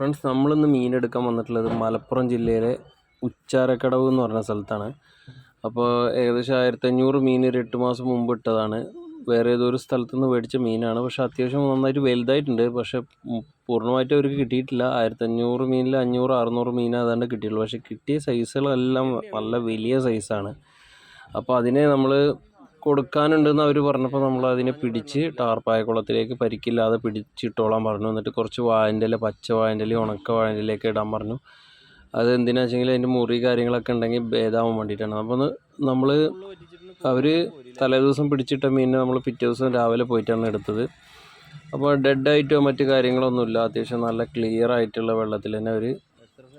Friends നമ്മളിന്ന് മീനെടുക്കാൻ വന്നിട്ടുള്ളത് മലപ്പുറം ജില്ലയിലെ ഉച്ചാരക്കടവ് എന്ന് പറഞ്ഞ സ്ഥലത്താണ്. അപ്പോൾ ഏകദേശം ആയിരത്തഞ്ഞൂറ് മീൻ ഒരു എട്ട് മാസം മുമ്പ് ഇട്ടതാണ്. വേറെ ഏതൊരു സ്ഥലത്ത് നിന്ന് മേടിച്ച മീനാണ്. പക്ഷേ അത്യാവശ്യം നന്നായിട്ട് വലുതായിട്ടുണ്ട്. പക്ഷേ പൂർണമായിട്ട് അവർക്ക് കിട്ടിയിട്ടില്ല. ആയിരത്തഞ്ഞൂറ് മീനിൽ അഞ്ഞൂറ് അറുന്നൂറ് മീൻ അതാണ്ട് കിട്ടിയുള്ളൂ പക്ഷേ കിട്ടിയ സൈസുകളെല്ലാം നല്ല വലിയ സൈസാണ് അപ്പോൾ അതിനെ നമ്മൾ കൊടുക്കാനുണ്ടെന്ന് അവർ പറഞ്ഞപ്പോൾ നമ്മൾ അതിനെ പിടിച്ച് ടാർപ്പായ കുളത്തിലേക്ക് പരിക്കില്ലാതെ പിടിച്ചിട്ടോളാൻ പറഞ്ഞു. എന്നിട്ട് കുറച്ച് വാഴന്റെ ഇല പച്ച വാഴന്റെ ഇല ഉണക്ക വാഴന്റെ ഇലയൊക്കെ ഇടാൻ പറഞ്ഞു. അത് എന്തിനാ വെച്ചെങ്കിൽ അതിന്റെ മുറി കാര്യങ്ങളൊക്കെ ഉണ്ടെങ്കിൽ ഭേദമാവാൻ വേണ്ടിയിട്ടാണ്. അപ്പോൾ നമ്മൾ അവർ തലേദിവസം പിടിച്ചിട്ട മീനിനെ നമ്മൾ പിറ്റേ ദിവസം രാവിലെ പോയിട്ടാണ് എടുത്തത്. അപ്പോൾ ഡെഡ് ആയിട്ടോ മറ്റു കാര്യങ്ങളൊന്നുമില്ല. അത്യാവശ്യം നല്ല ക്ലിയർ ആയിട്ടുള്ള വെള്ളത്തിൽ തന്നെ അവർ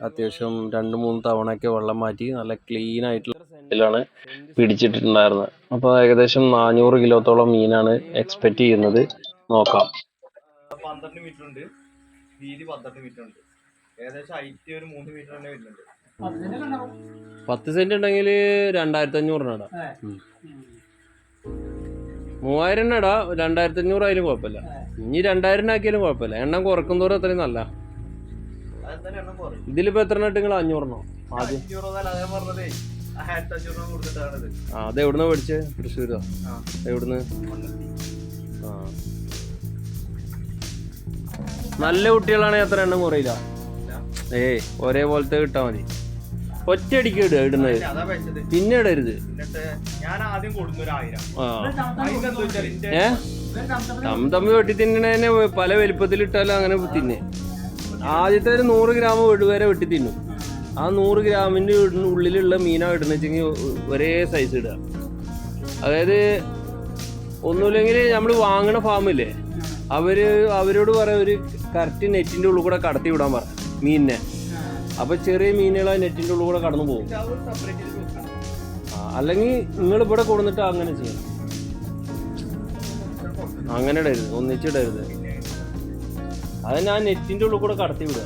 അത്യാവശ്യം രണ്ട് മൂന്ന് തവണയൊക്കെ വെള്ളം മാറ്റി നല്ല ക്ലീൻ ആയിട്ടുള്ള സെന്റിലാണ് പിടിച്ചിട്ടുണ്ടായിരുന്നത്. അപ്പോൾ ഏകദേശം നാനൂറ് കിലോത്തോളം മീനാണ് എക്സ്പെക്റ്റ് ചെയ്യുന്നത്. നോക്കാം. പന്ത്രണ്ട് മീറ്റർ ഉണ്ട് വീതി പന്ത്രണ്ട് മീറ്റർ ഉണ്ട് ഏകദേശം ഹൈറ്റ് ഒരു മൂന്ന് മീറ്റർ തന്നെ വരുന്നുണ്ട്. പത്ത് സെന്റ് ഉണ്ടെങ്കിൽ രണ്ടായിരത്തി അഞ്ഞൂറിനടാ മൂവായിരം ഇടാ രണ്ടായിരത്തി അഞ്ഞൂറ് ആയാലും കുഴപ്പമില്ല. ഇനി രണ്ടായിരം ആക്കിയാലും കുഴപ്പമില്ല. എണ്ണം കുറക്കും തോറും അത്രയും നല്ല എണ്ണം ഇതിലിപ്പോ എത്ര എണ്ണം നിങ്ങൾ അഞ്ഞൂറിനോ ആദ്യം ആ അത് എവിടുന്ന മേടിച്ചേ തൃശ്ശൂരോ? എവിടുന്ന്. ആ. നല്ല കുട്ടികളാണെങ്കിൽ എത്ര എണ്ണം കുറയില്ല. ഏയ് ഒരേപോലത്തെ കിട്ടാ മതി. ഒറ്റയടിക്ക് ഇടുക ഇടുന്നത്. പിന്നെ ഇടരുത്. എന്നിട്ട് ഞാൻ ആദ്യം കൊടുക്കുന്ന ഒരു ആയിരം. ആ. അതിനെന്താ വെച്ചാൽ എന്റെ ഏ തമ്മി തമ്മി വെട്ടി തിന്നണേനെ പല വലിപ്പത്തിൽ ഇട്ടാലും അങ്ങനെ തിന്നെ. ആദ്യത്തെ ഒരു നൂറ് ഗ്രാം വെടുവരെ വെട്ടി തിന്നും. ആ നൂറ് ഗ്രാമിന്റെ ഉള്ളിലുള്ള മീനാ ഇടുന്ന വെച്ചെങ്കിൽ ഒരേ സൈസ് ഇടുക. അതായത് ഒന്നുമില്ലെങ്കിൽ നമ്മൾ വാങ്ങണ ഫാമില്ലേ അവർ അവരോട് പറയാം ഒരു കറക്റ്റ് നെറ്റിന്റെ ഉള്ളിൽ കൂടെ കടത്തി വിടാൻ പറ മീനിനെ. അപ്പൊ ചെറിയ മീനുകൾ ആ നെറ്റിന്റെ ഉള്ളിൽ കൂടെ കടന്നു പോകും. അല്ലെങ്കിൽ നിങ്ങൾ ഇവിടെ കൊടുന്നിട്ട് അങ്ങനെ ചെയ്യണം. അങ്ങനെ ഇടരുത് ഒന്നിച്ചിടരുത്. അത് ഞാൻ നെറ്റിന്റെ ഉള്ളിൽ കൂടെ കടത്തി വിടുക.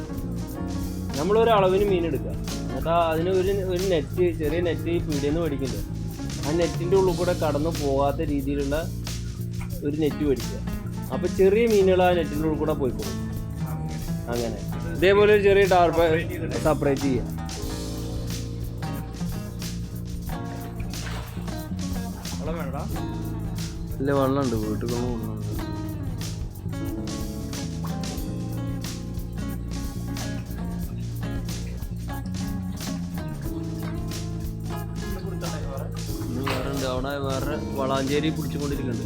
നമ്മളൊരളവിന് മീൻ എടുക്കുക. എന്നിട്ട് അതിന് ഒരു ഒരു നെറ്റ് ചെറിയ നെറ്റ് ഈ പീടിയെന്ന് മേടിക്കില്ല ആ നെറ്റിന്റെ ഉള്ളിൽ കൂടെ കടന്നു പോകാത്ത രീതിയിലുള്ള ഒരു നെറ്റ് മേടിക്കുക. അപ്പൊ ചെറിയ മീനുകൾ ആ നെറ്റിന്റെ ഉള്ളിൽ കൂടെ പോയിക്കോളും. അങ്ങനെ. ഇതേപോലെ ഒരു ചെറിയ ടാർപ്പ് സെപ്പറേറ്റ് ചെയ്യുക. ഇല്ല വെള്ളമുണ്ട്. വീട്ടിൽ വെള്ളമുണ്ട് വേറെ വളാഞ്ചേരി പിടിച്ചുകൊണ്ടിരിക്കുന്നുണ്ട്.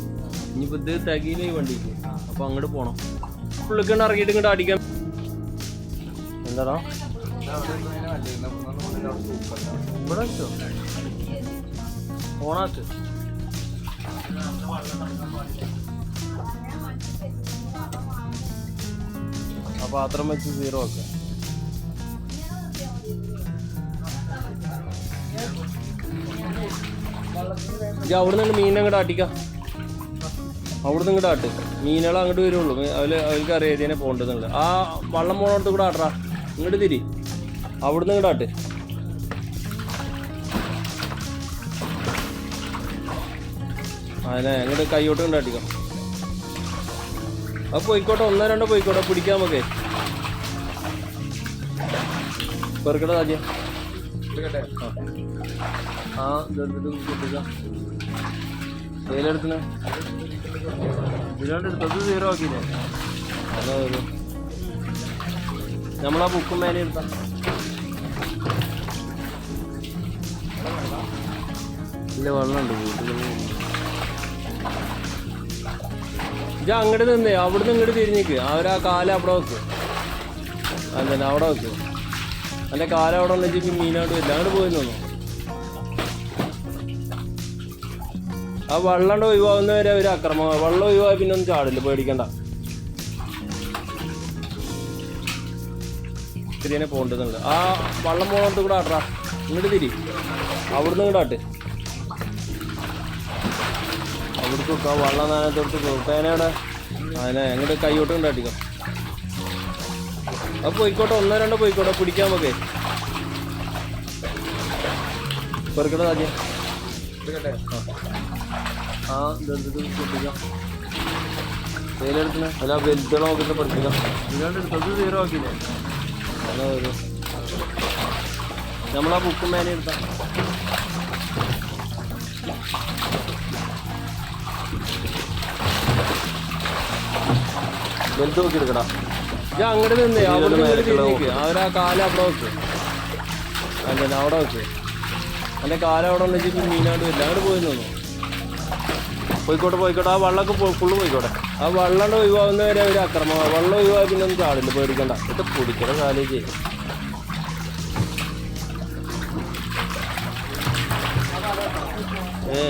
ഇനിയിപ്പോ ഇത് തികയില്ല ഈ വണ്ടിക്ക്. അപ്പൊ അങ്ങോട്ട് പോണം. പുള്ളിക്കണ്ട് ഇറങ്ങിയിട്ട് ഇങ്ങോട്ട് അടിക്കാം എന്താടാ? ഇവിടെ ഓണാക്ക്. ആ പാത്രം വെച്ച് സീറോ ഒക്കെ അവിടുന്ന് മീൻ അങ്ങോട്ട് ആട്ടിക്കാം. അവിടുന്ന് ഇങ്ങോട്ട് ആട്ട്. മീനുകൾ അങ്ങോട്ട് വരുള്ളൂ. അവർ അവർക്ക് അറിയാം ഇതിനെ പോകേണ്ടതുള്ളത് ആ വള്ളം പോണോടത്ത് കൂടെ ആട്ടാ ഇങ്ങോട്ട് തിരി. അവിടുന്ന് ഇങ്ങോട്ട് ആട്ട്. അതിനെ അങ്ങോട്ട് കൈയോട്ട് കൊണ്ട് അടിക്കാം അത് പോയിക്കോട്ടെ. ഒന്നോ രണ്ടോ പോയിക്കോട്ടെ. പിടിക്കാം നമുക്ക്. പെറുക്കട്ടെ ആ ഇതെടുത്തിട്ട് വെയിലെടുത്തിന് എടുത്തത് സീറോ ആക്കിയില്ലേ? അതാ വരും നമ്മളാ ബുക്കും മേലെ എടുത്ത. ഇല്ല വെള്ളമുണ്ട്. വീട്ടിൽ ഇജ്ജ് അങ്ങോട്ട് നിന്നേ അവിടുന്ന് ഇങ്ങോട്ട് തിരിഞ്ഞിക്ക്. അവരാ കാല അവിടെ വെക്ക്. അതന്നെ അവിടെ വെക്ക്. അല്ലെ കാല അവിടെ ഉള്ള മീനോട്ട് മീനാണ്ട് അങ്ങോട്ട് പോയി ആ വെള്ളം ഒഴിവാകുന്ന വരെ ഒരു അക്രമം വെള്ളം ഒഴിവായി പിന്നെ ഒന്നും ചാടില്ല പേടിക്കണ്ട. ഇതിനെ പോകേണ്ടതുണ്ട് ആ വള്ളം പോകുന്നത് കൂടെ ആട്ടാ ഇങ്ങോട്ട് തിരി. അവിടുന്ന് ഇങ്ങോട്ട് ആട്ട്. അവിടുത്തെ വെള്ളം നനത്തെടുത്ത് പേനയുടെ അതിനെ എങ്ങോട്ട് കൈയോട്ട് കൊണ്ടാട്ടിക്കാം അത് പോയിക്കോട്ടെ ഒന്നോ രണ്ടോ പോയിക്കോട്ടെ പിടിക്കാൻ നമുക്ക്. പെറുക്കട്ടെ ആദ്യം? ആ ഇതെടുത്തിട്ട് പൊട്ടിക്കാം. തേയിലെടുത്തിന് അല്ല വലുതുള്ള നോക്കിയിട്ട് പഠിപ്പിക്കാം ഇല്ലാണ്ട് എടുത്തത് സീറോ ആക്കിയില്ലേ? എന്നാ വരും നമ്മളാ ബുക്കും മേനെ എടുത്താ. വലുത് നോക്കി എടുക്കടാ ഞാൻ അങ്ങോട്ട് നിന്നേ. അവിടെ അവരാ കാല അവിടെ വെക്ക്. അല്ല അവിടെ വെക്ക്. അല്ലെ കാല അവിടെ ഉണ്ടെങ്കിൽ മീനാണ്ട് വരില്ല. അങ്ങോട്ട് പോയി നിന്നു. പോയിക്കോട്ടെ പോയിക്കോട്ടെ. ആ വെള്ളമൊക്കെ ഫുള്ള് പോയിക്കോട്ടെ. ആ വെള്ളം ഒഴിവാകുന്ന വരെ ഒരു അക്രമം വെള്ളം ഒഴിവാക്കി പിന്നെ ഒന്നും ചാടില്ല. പേടിക്കണ്ട. ഇത് പൊടിക്കണ കാലേക്ക് ഏ.